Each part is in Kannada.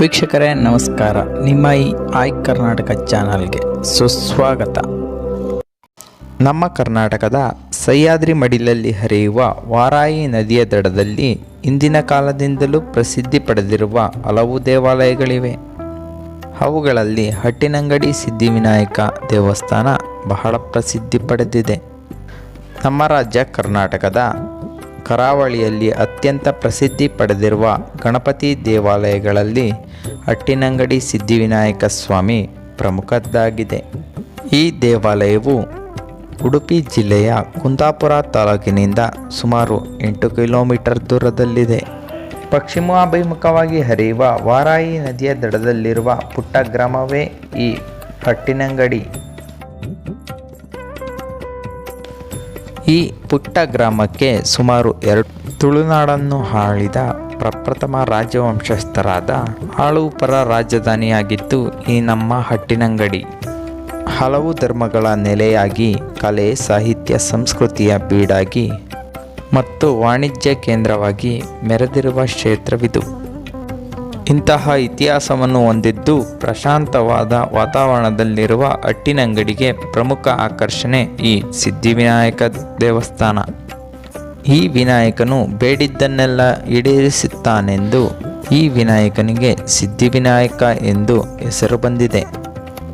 ವೀಕ್ಷಕರೇ, ನಮಸ್ಕಾರ. ನಿಮ್ಮ ಈ ಆಯ್ ಕರ್ನಾಟಕ ಚಾನಲ್ಗೆ ಸುಸ್ವಾಗತ. ನಮ್ಮ ಕರ್ನಾಟಕದ ಸಹ್ಯಾದ್ರಿ ಮಡಿಲಲ್ಲಿ ಹರಿಯುವ ವಾರಾಯಿ ನದಿಯ ದಡದಲ್ಲಿ ಇಂದಿನ ಕಾಲದಿಂದಲೂ ಪ್ರಸಿದ್ಧಿ ಪಡೆದಿರುವ ಹಲವು ದೇವಾಲಯಗಳಿವೆ. ಅವುಗಳಲ್ಲಿ ಹಟ್ಟಿನಂಗಡಿ ಸಿದ್ಧಿವಿನಾಯಕ ದೇವಸ್ಥಾನ ಬಹಳ ಪ್ರಸಿದ್ಧಿ ಪಡೆದಿದೆ. ನಮ್ಮ ರಾಜ್ಯ ಕರ್ನಾಟಕದ ಕರಾವಳಿಯಲ್ಲಿ ಅತ್ಯಂತ ಪ್ರಸಿದ್ಧಿ ಪಡೆದಿರುವ ಗಣಪತಿ ದೇವಾಲಯಗಳಲ್ಲಿ ಅಟ್ಟಿನಂಗಡಿ ಸಿದ್ಧಿವಿನಾಯಕ ಸ್ವಾಮಿ ಪ್ರಮುಖದ್ದಾಗಿದೆ. ಈ ದೇವಾಲಯವು ಉಡುಪಿ ಜಿಲ್ಲೆಯ ಕುಂದಾಪುರ ತಾಲೂಕಿನಿಂದ ಸುಮಾರು ಎಂಟು ಕಿಲೋಮೀಟರ್ ದೂರದಲ್ಲಿದೆ. ಪಶ್ಚಿಮಾಭಿಮುಖವಾಗಿ ಹರಿಯುವ ವಾರಾಯಿ ನದಿಯ ದಡದಲ್ಲಿರುವ ಪುಟ್ಟ ಗ್ರಾಮವೇ ಈ ಹಟ್ಟಿನಂಗಡಿ. ಈ ಪುಟ್ಟ ಗ್ರಾಮಕ್ಕೆ ಸುಮಾರು ಎರಡು ತುಳುನಾಡನ್ನು ಆಳಿದ ಪ್ರಪ್ರಥಮ ರಾಜವಂಶಸ್ಥರಾದ ಆಳುಪರ ರಾಜಧಾನಿಯಾಗಿದ್ದು ಈ ನಮ್ಮ ಹಟ್ಟಿನಂಗಡಿ. ಹಲವು ಧರ್ಮಗಳ ನೆಲೆಯಾಗಿ ಕಲೆ, ಸಾಹಿತ್ಯ, ಸಂಸ್ಕೃತಿಯ ಬೀಡಾಗಿ ಮತ್ತು ವಾಣಿಜ್ಯ ಕೇಂದ್ರವಾಗಿ ಮೆರೆದಿರುವ ಕ್ಷೇತ್ರವಿದು. ಇಂತಹ ಇತಿಹಾಸವನ್ನು ಹೊಂದಿದ್ದು ಪ್ರಶಾಂತವಾದ ವಾತಾವರಣದಲ್ಲಿರುವ ಅಟ್ಟಿನಂಗಡಿಗೆ ಪ್ರಮುಖ ಆಕರ್ಷಣೆ ಈ ಸಿದ್ಧಿವಿನಾಯಕ ದೇವಸ್ಥಾನ. ಈ ವಿನಾಯಕನು ಬೇಡಿದ್ದನ್ನೆಲ್ಲ ಈಡೇರಿಸುತ್ತಾನೆಂದು ಈ ವಿನಾಯಕನಿಗೆ ಸಿದ್ಧಿವಿನಾಯಕ ಎಂದು ಹೆಸರು ಬಂದಿದೆ.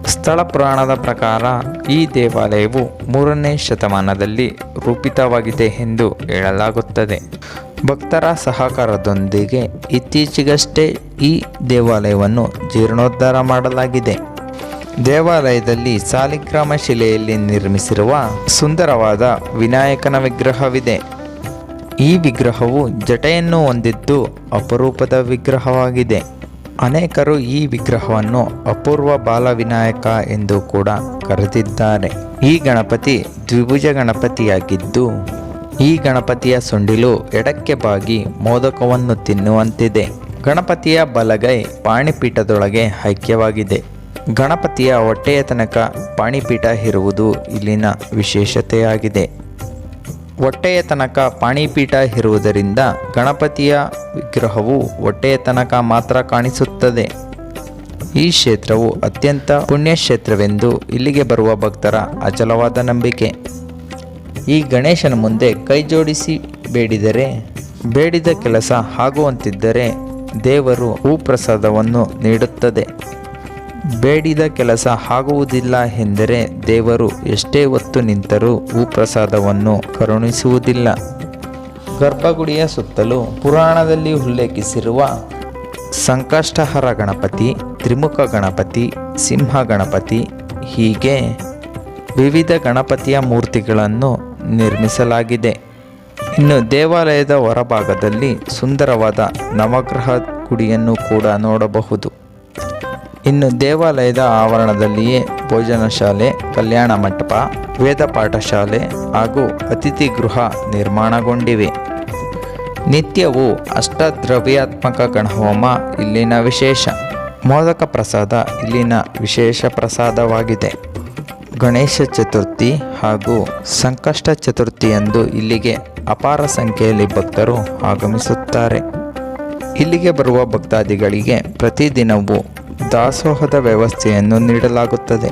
ಸ್ಥಳ ಪುರಾಣದ ಪ್ರಕಾರ ಈ ದೇವಾಲಯವು ಮೂರನೇ ಶತಮಾನದಲ್ಲಿ ರೂಪಿತವಾಗಿದೆ ಎಂದು ಹೇಳಲಾಗುತ್ತದೆ. ಭಕ್ತರ ಸಹಕಾರದೊಂದಿಗೆ ಇತ್ತೀಚೆಗಷ್ಟೇ ಈ ದೇವಾಲಯವನ್ನು ಜೀರ್ಣೋದ್ಧಾರ ಮಾಡಲಾಗಿದೆ. ದೇವಾಲಯದಲ್ಲಿ ಸಾಲಿಗ್ರಾಮ ಶಿಲೆಯಲ್ಲಿ ನಿರ್ಮಿಸಿರುವ ಸುಂದರವಾದ ವಿನಾಯಕನ ವಿಗ್ರಹವಿದೆ. ಈ ವಿಗ್ರಹವು ಜಟೆಯನ್ನು ಹೊಂದಿದ್ದು ಅಪರೂಪದ ವಿಗ್ರಹವಾಗಿದೆ. ಅನೇಕರು ಈ ವಿಗ್ರಹವನ್ನು ಅಪೂರ್ವ ಬಾಲವಿನಾಯಕ ಎಂದು ಕೂಡ ಕರೆದಿದ್ದಾರೆ. ಈ ಗಣಪತಿ ದ್ವಿಭುಜ ಗಣಪತಿಯಾಗಿದ್ದು, ಈ ಗಣಪತಿಯ ಸೊಂಡಿಲು ಎಡಕ್ಕೆ ಬಾಗಿ ಮೋದಕವನ್ನು ತಿನ್ನುವಂತಿದೆ. ಗಣಪತಿಯ ಬಲಗೈ ಪಾಣಿಪೀಠದೊಳಗೆ ಐಕ್ಯವಾಗಿದೆ. ಗಣಪತಿಯ ಹೊಟ್ಟೆಯ ತನಕ ಪಾಣಿಪೀಠ ಇರುವುದು ಇಲ್ಲಿನ ವಿಶೇಷತೆಯಾಗಿದೆ. ಹೊಟ್ಟೆಯ ತನಕ ಪಾಣಿಪೀಠ ಇರುವುದರಿಂದ ಗಣಪತಿಯ ವಿಗ್ರಹವು ಹೊಟ್ಟೆಯ ತನಕ ಮಾತ್ರ ಕಾಣಿಸುತ್ತದೆ. ಈ ಕ್ಷೇತ್ರವು ಅತ್ಯಂತ ಪುಣ್ಯ ಕ್ಷೇತ್ರವೆಂದು ಇಲ್ಲಿಗೆ ಬರುವ ಭಕ್ತರ ಅಚಲವಾದ ನಂಬಿಕೆ. ಈ ಗಣೇಶನ ಮುಂದೆ ಕೈ ಜೋಡಿಸಿ ಬೇಡಿದರೆ, ಬೇಡಿದ ಕೆಲಸ ಆಗುವಂತಿದ್ದರೆ ದೇವರು ಭೂಪ್ರಸಾದವನ್ನು ನೀಡುತ್ತದೆ. ಬೇಡಿದ ಕೆಲಸ ಆಗುವುದಿಲ್ಲ ಎಂದರೆ ದೇವರು ಎಷ್ಟೇ ಹೊತ್ತು ನಿಂತರೂ ಭೂಪ್ರಸಾದವನ್ನು ಕರುಣಿಸುವುದಿಲ್ಲ. ಗರ್ಭಗುಡಿಯ ಸುತ್ತಲೂ ಪುರಾಣದಲ್ಲಿ ಉಲ್ಲೇಖಿಸಿರುವ ಸಂಕಷ್ಟಹರ ಗಣಪತಿ, ತ್ರಿಮುಖ ಗಣಪತಿ, ಸಿಂಹ ಗಣಪತಿ ಹೀಗೆ ವಿವಿಧ ಗಣಪತಿಯ ಮೂರ್ತಿಗಳನ್ನು ನಿರ್ಮಿಸಲಾಗಿದೆ. ಇನ್ನು ದೇವಾಲಯದ ಹೊರಭಾಗದಲ್ಲಿ ಸುಂದರವಾದ ನವಗ್ರಹ ಗುಡಿಯನ್ನು ಕೂಡ ನೋಡಬಹುದು. ಇನ್ನು ದೇವಾಲಯದ ಆವರಣದಲ್ಲಿಯೇ ಭೋಜನ ಶಾಲೆ, ಕಲ್ಯಾಣ ಮಂಟಪ, ವೇದ ಪಾಠಶಾಲೆ ಹಾಗೂ ಅತಿಥಿ ಗೃಹ ನಿರ್ಮಾಣಗೊಂಡಿವೆ. ನಿತ್ಯವೂ ಅಷ್ಟದ್ರವ್ಯಾತ್ಮಕ ಗಣಹೋಮ ಇಲ್ಲಿನ ವಿಶೇಷ. ಮೋದಕ ಪ್ರಸಾದ ಇಲ್ಲಿನ ವಿಶೇಷ ಪ್ರಸಾದವಾಗಿದೆ. ಗಣೇಶ ಚತುರ್ಥಿ ಹಾಗೂ ಸಂಕಷ್ಟ ಚತುರ್ಥಿಯಂದು ಇಲ್ಲಿಗೆ ಅಪಾರ ಸಂಖ್ಯೆಯಲ್ಲಿ ಭಕ್ತರು ಆಗಮಿಸುತ್ತಾರೆ. ಇಲ್ಲಿಗೆ ಬರುವ ಭಕ್ತಾದಿಗಳಿಗೆ ಪ್ರತಿದಿನವೂ ದಾಸೋಹದ ವ್ಯವಸ್ಥೆಯನ್ನು ನೀಡಲಾಗುತ್ತದೆ.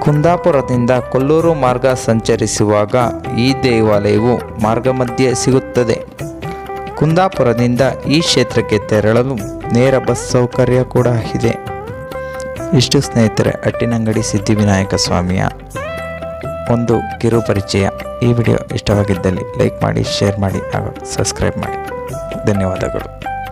ಕುಂದಾಪುರದಿಂದ ಕೊಲ್ಲೂರು ಮಾರ್ಗ ಸಂಚರಿಸುವಾಗ ಈ ದೇವಾಲಯವು ಮಾರ್ಗ ಮಧ್ಯೆ ಸಿಗುತ್ತದೆ. ಕುಂದಾಪುರದಿಂದ ಈ ಕ್ಷೇತ್ರಕ್ಕೆ ತೆರಳಲು ನೇರ ಬಸ್ ಸೌಕರ್ಯ ಕೂಡ ಇದೆ. ಇಷ್ಟು ಸ್ನೇಹಿತರೆ, ಅಟ್ಟಿನಂಗಡಿ ಸಿದ್ಧಿವಿನಾಯಕ ಸ್ವಾಮಿಯ ಒಂದು ಕಿರು ಪರಿಚಯ. ಈ ವಿಡಿಯೋ ಇಷ್ಟವಾಗಿದ್ದಲ್ಲಿ ಲೈಕ್ ಮಾಡಿ, ಶೇರ್ ಮಾಡಿ ಹಾಗೂ ಸಬ್ಸ್ಕ್ರೈಬ್ ಮಾಡಿ. ಧನ್ಯವಾದಗಳು.